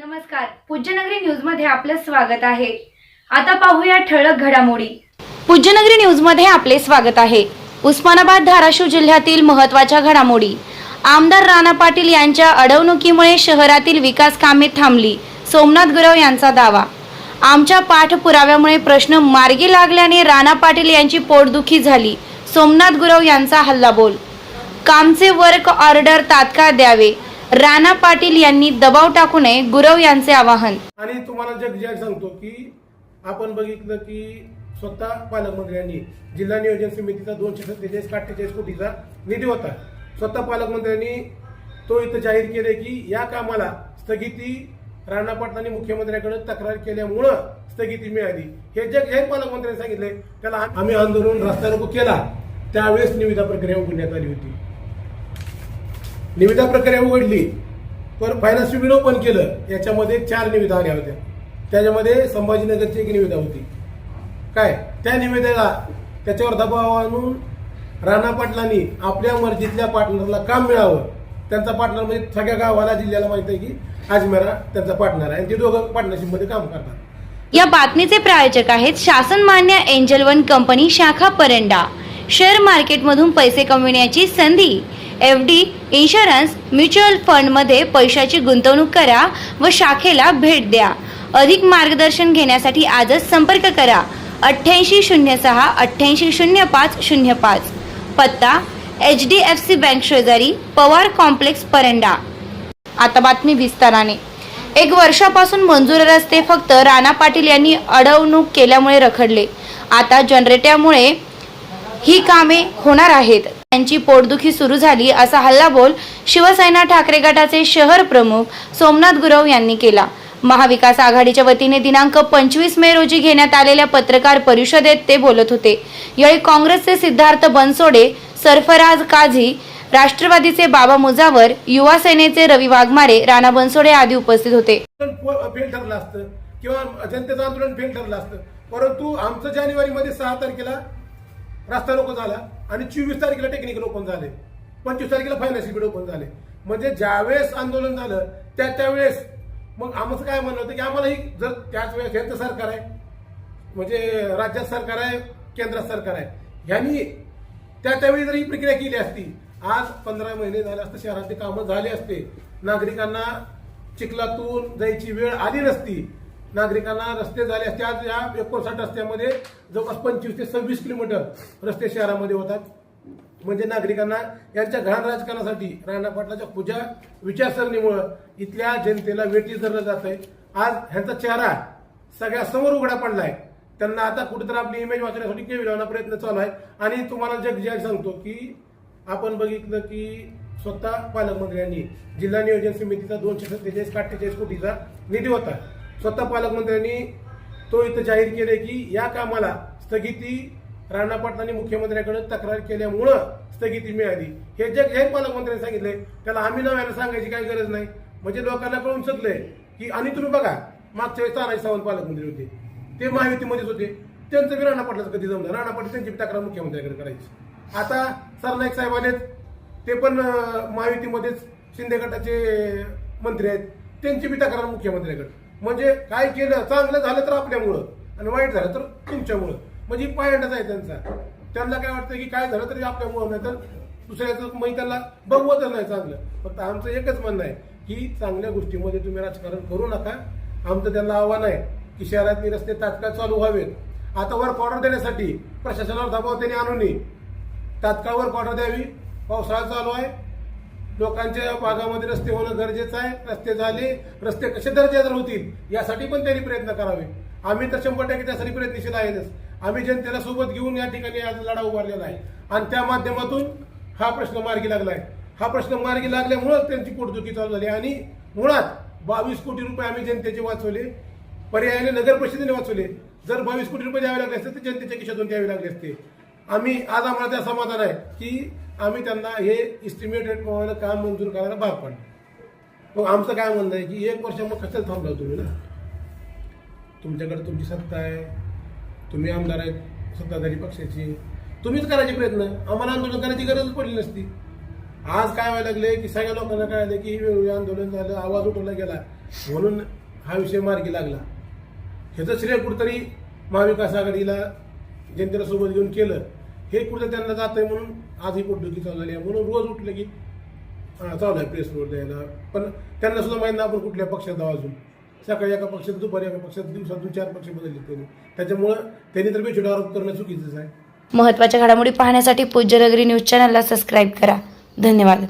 नमस्कार. पूज्यनगरी न्यूजमध्ये आपलं स्वागत आहे. आता पाहूया ठळक घडामोडी. पूज्यनगरी न्यूजमध्ये आपले स्वागत आहे. उस्मानाबाद धाराशिव जिल्ह्यातील महत्त्वाच्या घडामोडी. आमदार राणा पाटील यांच्या अडवणुकीमुळे शहरातील विकास कामे थांबली सोमनाथ गुरव यांचा दावा. आमच्या पाठपुराव्यामुळे प्रश्न मार्गी लागल्याने राणा पाटील यांची पोटदुखी झाली सोमनाथ गुरव यांचा हल्लाबोल. कामचे वर्क ऑर्डर तात्काळ द्यावे राणा पाटील यांनी दबाव टाकू नये गुरव यांचे आवाहन. आणि तुम्हाला जग जग सांगतो की आपण बघितलं की स्वतः पालकमंत्र्यांनी जिल्हा नियोजन समितीचा दोनशे सत्तेचाळीस अठ्ठेचाळीस कोटीचा निधी होता. स्वतः पालकमंत्र्यांनी तो इथं जाहीर केले की या कामाला स्थगिती राणा पाटलांनी मुख्यमंत्र्यांकडे तक्रार केल्यामुळं स्थगिती मिळाली. हे जग जाहीर पालकमंत्र्यांनी सांगितले त्याला आम्ही आंदोलन रस्ता रोको केला. त्यावेळेस निविदा प्रक्रिया उघडण्यात आली होती. निविदा प्रक्रिया उघडली पण फायनान्स ट्रिब्युनल ओपन केलं याच्यामध्ये चार निविदा आल्या होत्या. त्याच्यामध्ये संभाजीनगरची एक निविदा होती. काय? त्या निविदेला त्याच्यावर दबाव आणून राणा पाटलांनी आपल्या मर्जीतल्या पार्टनरला काम मिळावं. त्यांचा पार्टनर म्हणजे सगळ्या गावाला जिल्ह्याला माहीत आहे की अजमेरा त्यांचा पार्टनर आहे. आणि ते दोघं पार्टनरशिपमध्ये काम करतात. या बातमीचे प्रायोजक आहेत शासन मान्य एंजल वन कंपनी शाखा परंडा. शेअर मार्केटमधून पैसे कमविण्याची संधी एफ डी इन्शुरन्स म्युच्युअल फंडमध्ये पैशाची गुंतवणूक करा व शाखेला भेट द्या. अधिक मार्गदर्शन घेण्यासाठी आजच संपर्क करा. अठ्ठ्याऐंशी शून्य सहा अठ्ठ्याऐंशी शून्य पाच शून्य पाच. पत्ता H D F C bank शेजारी पवार कॉम्प्लेक्स परंडा. आता बातमी विस्ताराने. एक वर्षापासून मंजूर रस्ते फक्त राणा पाटील यांनी अडवणूक केल्यामुळे रखडले. आता जनरेटरमुळे ही कामे होणार आहेत. त्यांची पोटदुखी सुरू झाली असा हल्लाबोल शिवसेना ठाकरे गटाचे शहर प्रमुख सोमनाथ गुरव यांनी केला. महाविकास आघाडीच्या वतीने दिनांक पंचवीस मे रोजी घेण्यात आलेल्या पत्रकार परिषदेत ते बोलत होते. यावेळी काँग्रेसचे सिद्धार्थ बनसोडे सरफराज काझी राष्ट्रवादीचे बाबा मुजावर युवा सेनेचे रवी वाघमारे राणा बनसोडे आदी उपस्थित होते. फेल ठरलं असतं किंवा जनतेचं आंदोलन फेल ठरलं असतं. परंतु आमचं जानेवारीमध्ये सहा तारखेला रस्ता रोको झाला आणि चोवीस तारखेला टेक्निकल ओपन झाले. पंचवीस तारखेला फायनान्शियल ओपन झाले. म्हणजे ज्यावेळेस आंदोलन झालं त्या त्यावेळेस मग आमचं काय म्हणणं होतं की आम्हाला ही जर त्याच वेळेस यांचं सरकार आहे म्हणजे राज्यात सरकार आहे केंद्रात सरकार आहे ह्यांनी त्या त्यावेळी जर ही प्रक्रिया केली असती आज पंधरा महिने झाले असते शहरातले कामं झाले असते नागरिकांना चिखलातून जायची वेळ आली नसती नागरिकांना रस्ते झाले असते. आज या एकोणसाठ रस्त्यामध्ये जवळपास पंचवीस ते सव्वीस किलोमीटर रस्ते शहरामध्ये होतात. म्हणजे नागरिकांना यांच्या घाण राजकारणासाठी राणा पाटलाच्या पूजा विचारसरणीमुळं इथल्या जनतेला वेटी धरलं जात आहे. आज ह्यांचा चेहरा सगळ्यासमोर उघडा उघडा पडलाय. त्यांना आता कुठेतरी आपली इमेज वाचण्यासाठी केवी लावण्याचा प्रयत्न चालू आहे. आणि तुम्हाला जग जग सांगतो की आपण बघितलं की स्वतः पालकमंत्र्यांनी जिल्हा नियोजन समितीचा दोनशे सत्तेचाळीस अठ्ठेचाळीस कोटीचा निधी होता. स्वतः पालकमंत्र्यांनी तो इथं जाहीर केले की या कामाला स्थगिती राणा पाटलांनी मुख्यमंत्र्यांकडे तक्रार केल्यामुळं स्थगिती मिळाली. हे जे जाहीर पालकमंत्र्यांनी सांगितले त्याला आम्ही नव्यानं सांगायची काही गरज नाही. म्हणजे लोकांना कळून चुकलंय की आणि तुम्ही बघा मागच्या वेळेस तानाजी सावंत पालकमंत्री होते. ते महायुतीमध्येच होते. त्यांचं बी राणा पाटलाचं कधी जमलं? राणा पाटील त्यांची बी तक्रार मुख्यमंत्र्यांकडे करायची. आता सरनाईक साहेब आलेत. ते पण महायुतीमध्येच शिंदे गटाचे मंत्री आहेत. त्यांची बी तक्रार मुख्यमंत्र्यांकडे. म्हणजे काय केलं? चांगलं झालं तर आपल्यामुळं. आणि वाईट झालं तर तुमच्यामुळं. म्हणजे पायंडाच आहे त्यांचा. त्यांना काय वाटतं की काय झालं तरी आपल्यामुळं नाही तर दुसऱ्याचं मग त्यांना बघवतच नाही चांगलं. फक्त आमचं एकच म्हणणं आहे की चांगल्या गोष्टीमध्ये तुम्ही राजकारण करू नका. आमचं त्यांना आव्हान आहे की शहरातले रस्ते तात्काळ चालू व्हावेत. आता वर्क ऑर्डर देण्यासाठी प्रशासनावर दबाव त्यांनी आणू नये. तात्काळ वर्क ऑर्डर द्यावी. पावसाळा चालू आहे. लोकांच्या भागामध्ये रस्ते होणं गरजेचं आहे. रस्ते झाले रस्ते कसे दर्जेदार होतील यासाठी पण त्यांनी प्रयत्न करावे. आम्ही तर शंभर टक्के त्यासाठी प्रयत्नशील आहेतच. आम्ही जनतेला सोबत घेऊन या ठिकाणी आज लढा उभारलेला आहे. आणि त्या माध्यमातून हा प्रश्न मार्गी लागला आहे. हा प्रश्न मार्गी लागल्यामुळं त्यांची पोटदुखी चालू झाली आणि मुळात बावीस कोटी रुपये आम्ही जनतेचे वाचवले. पर्यायाने नगर परिषदेने वाचवले. जर बावीस कोटी रुपये द्यावे लागले असते तर जनतेच्या खिशातून द्यावे लागले असते. आम्ही आज आम्हाला त्या समाधान आहे की आम्ही त्यांना हे इस्टिमेटेड प्रमाणे काम मंजूर करायला भाग पडलं मग आमचं काय म्हणणं आहे की एक वर्ष मग कशाला थांबला तुम्ही ना? तुमच्याकडे तुमची सत्ता आहे. तुम्ही आमदार आहेत सत्ताधारी पक्षाची. तुम्हीच करायचे प्रयत्न. आम्हाला आंदोलन करायची गरज पडली नसती. आज काय व्हायला लागले की सगळ्या लोकांना कळालं की वेगवेगळे आंदोलन झालं आवाज उठवला गेला. म्हणून हा विषय मार्गी लागला. ह्याचं श्रेय कुठंतरी महाविकास आघाडीला जनतेला सोबत घेऊन केलं. हे कुठं त्यांना जात आहे म्हणून आज ही पोटदुखी चालू झाली आहे. म्हणून रोज उठलं की चालू आहे प्रेस रोड द्यायला. पण त्यांना सुद्धा माहीत नाही आपण कुठल्या पक्षात जाऊ अजून. सकाळी एका पक्षात दुपारी एका पक्षात दिवसातून चार पक्ष बदलले त्यांनी. त्याच्यामुळं त्यांनी तर बेछूट आरोप करणं चुकीचंच आहे. महत्त्वाच्या घडामोडी पाहण्यासाठी पूज्यनगरी न्यूज चॅनलला सबस्क्राईब करा. धन्यवाद.